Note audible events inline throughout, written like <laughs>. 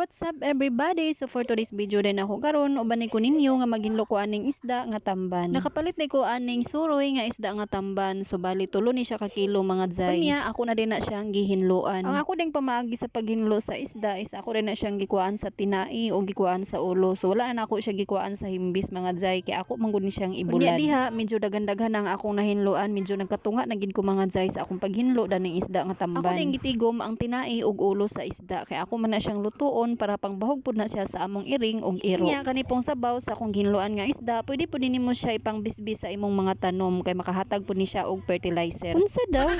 What's up everybody? So for today's video din ako karon uban ko ninyo nga maginlo ko aning isda nga tamban. Nakapalit ni ko aning suroy nga isda nga tamban. So bali tulo ni siya ka kilo mga zay. Unya ako na din na siyang gihinloan. Ang ako ding pamaagi sa paghinlo sa isda is ako rin na siyang gikuan sa tinai o gikuan sa ulo. So wala na ako siya gikuan sa himbis mga zay kay ako manggod ni siyang ibulad. Unya diha medyo daghan-daghan ang akong nahinloan, medyo nagkatunga na gid ko mga zay sa akong paghinlo daning isda nga tamban. Ako ding gitigom ang tinai ug ulo sa isda kay ako man na siyang lutuon para pangbahog pud na siya sa among iring ug iro. Nya kani pong sabaw sa akong ginluan nga isda, pwede pud nimo siya ipangbisbis sa imong mga tanom kay makahatag pud ni siya og fertilizer. Unsa daw? <laughs>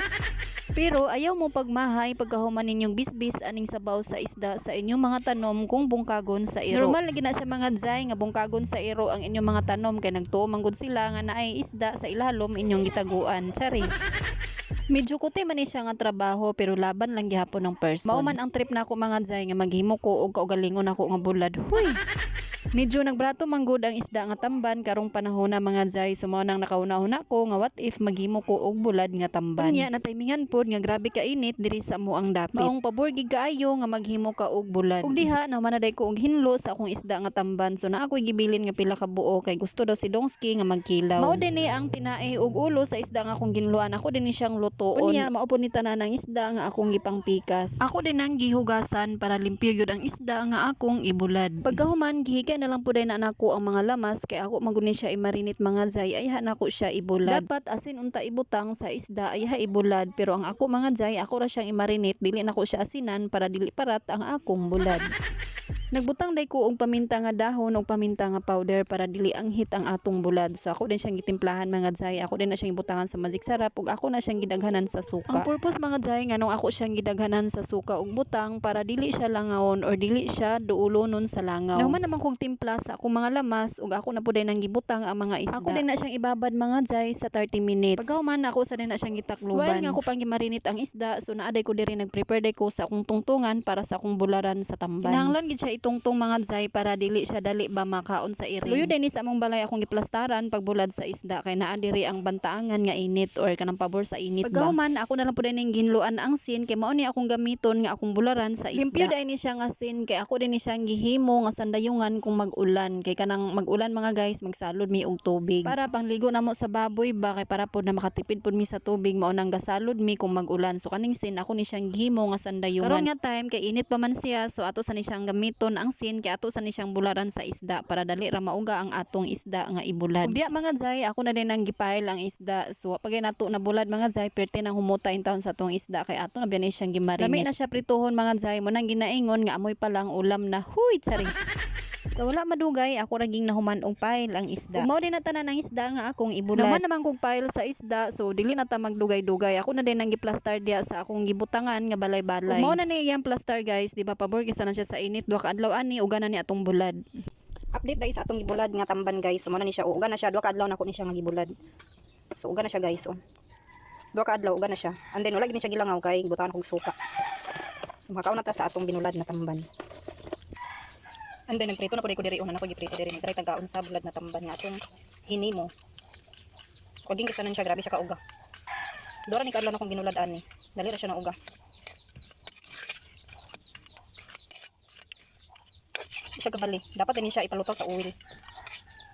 Pero ayaw mo pagmahay pagkahuman ninyong bisbis aning sabaw sa isda sa inyong mga tanom kung bungkagon sa iro. Normal lagi na siya mga zay nga bungkagon sa iro ang inyong mga tanom kay nagtuo manggod sila nga naay isda sa ilalom inyong gitaguan. Charis. <laughs> Medyo kuti man siya nga trabaho pero laban lang gihapon ng person. Mao man ang trip na ako mga zay nga maghimo ko og kaugalingon ako nga bulad. Huy. Medyo nagbrato manggod ang isda nga tamban karong panahon na mga zay so mao nang nakauna-una ko nga what if maghimo ko og bulad nga tamban. Unya na timingan pod nga grabe ka init diri sa mo ang dapit. Maong pabor gid kaayo nga maghimo ka og bulad. Ug diha na manaday ko og hinlo sa akong isda nga tamban so na ako gibilin nga pila ka buo kay gusto daw si Dongski nga magkilaw. Mao din ni ang tinae og ulo sa isda nga akong ginluan. Ako din ni siyang lutoon. Unya mao po ni tanan ang isda nga akong gipangpikas. Ako din ang gihugasan para limpyo ang isda nga akong ibulad. Pagkahuman gihiga na lang puday na nako ang mga lamas kay ako maguni siya imarinit mga zay ay nako siya ibulad. Dapat asin unta ibutang sa isda ay ha ibulad pero ang ako mga zay ako ra siyang imarinit dili nako siya asinan para dili parat ang akong bulad. <laughs> Nagbutang day ko og paminta nga dahon og paminta nga powder para dili ang hit ang atong bulad. So ako din siyang gitimplahan mga zay. Ako din na siyang ibutangan sa magic sarap ug ako na siyang gidaghanan sa suka. Ang purpose mga zay nga nung ako siyang gidaghanan sa suka ug butang para dili siya langawon or dili siya duulonon sa langaw. Nahuman naman kong timpla sa akong mga lamas ug ako na puday nang gibutang ang mga isda. Ako din na siyang ibabad mga zay sa 30 minutes. Pagkahuman ako sa din na siyang gitakluban. While nga ako pang gimarinit ang isda so naaday ko diri nagprepare day ko sa akong tungtungan para sa akong bularan sa tamban. Kinahanglan gid siya itungtong mga zay para dili siya dali ba makaon sa iring. Luyo din sa among balay akong giplastaran pagbulad sa isda kay naa diri ang bantaangan nga init or kanang pabor sa init ba. Pagkahuman ako na lang pud ning ginluan ang sin kay mao ni akong gamiton nga akong bularan sa isda. Limpyo dai ni siya nga sin kay ako din ni siyang gihimo nga sandayungan kung mag-ulan kay kanang mag-ulan mga guys magsalod mi og tubig. Para pangligo namo sa baboy ba kay para pod na makatipid pod mi sa tubig mao nang gasalod mi kung mag-ulan. So kaning sin ako ni siyang gihimo nga sandayungan. Karon nga time kay init pa man siya so ato sa ni siyang gamiton ang sin kay ato sa ni siyang bularan sa isda para dali ra mauga ang atong isda nga ibulad. Diya mga zay ako na din ang gipile ang isda. So pagay nato na bulad mga zay perte nang humuta in taon sa atong isda kay ato na biyan siyang gimarinate. Lami na siya prituhon mga zay mo nang ginaingon nga amoy pa lang ulam na huy charis. <laughs> Sa wala madugay, ako raging nahuman og pile ang isda. Mao din na tanan ang isda nga akong ibulad. Naman naman kog pile sa isda, so dili na ta magdugay-dugay. Ako na din ang giplastar diya sa akong gibutangan nga balay-balay. Mao na ni iyang plaster guys, di ba pabor gisa na siya sa init duha ka adlaw ani uga na ni atong bulad. update guys sa atong gibulad nga tamban guys. So mo na ni siya uga na siya duha ka adlaw na ko ni siya nga gibulad. So uga na siya guys. So duha ka adlaw uga na siya. And then wala gid ni siya gilangaw kay butangan kog suka. So makakauna ta sa atong binulad na tamban. And then nagprito na po ko diri una na ko giprito diri nagtry tagaon sa bulad na tamban nga atong hinimo. Kaging kisanan siya grabe siya ka uga. Dora ni kadlaw na kong ginulad ani. Dali ra siya na uga. Siya kabali. Dapat din siya ipalutaw sa oil.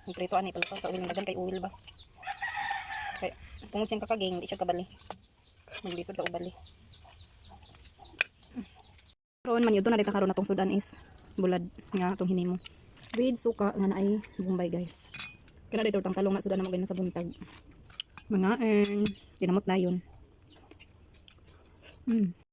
Yung prito ani ipalutaw sa oil. Nagan kay oil ba? Kay tungod siyang kakaging, di siya kabali. Maglisod ka ubali. Karoon man yun, doon na rin kakaroon na tong sudan is bulad nga itong hinimo. With suka nga na ay bumbay guys. Kana dito tang talong na sudan na mo sa buntag. Mga eh, dinamot na yun. Mm.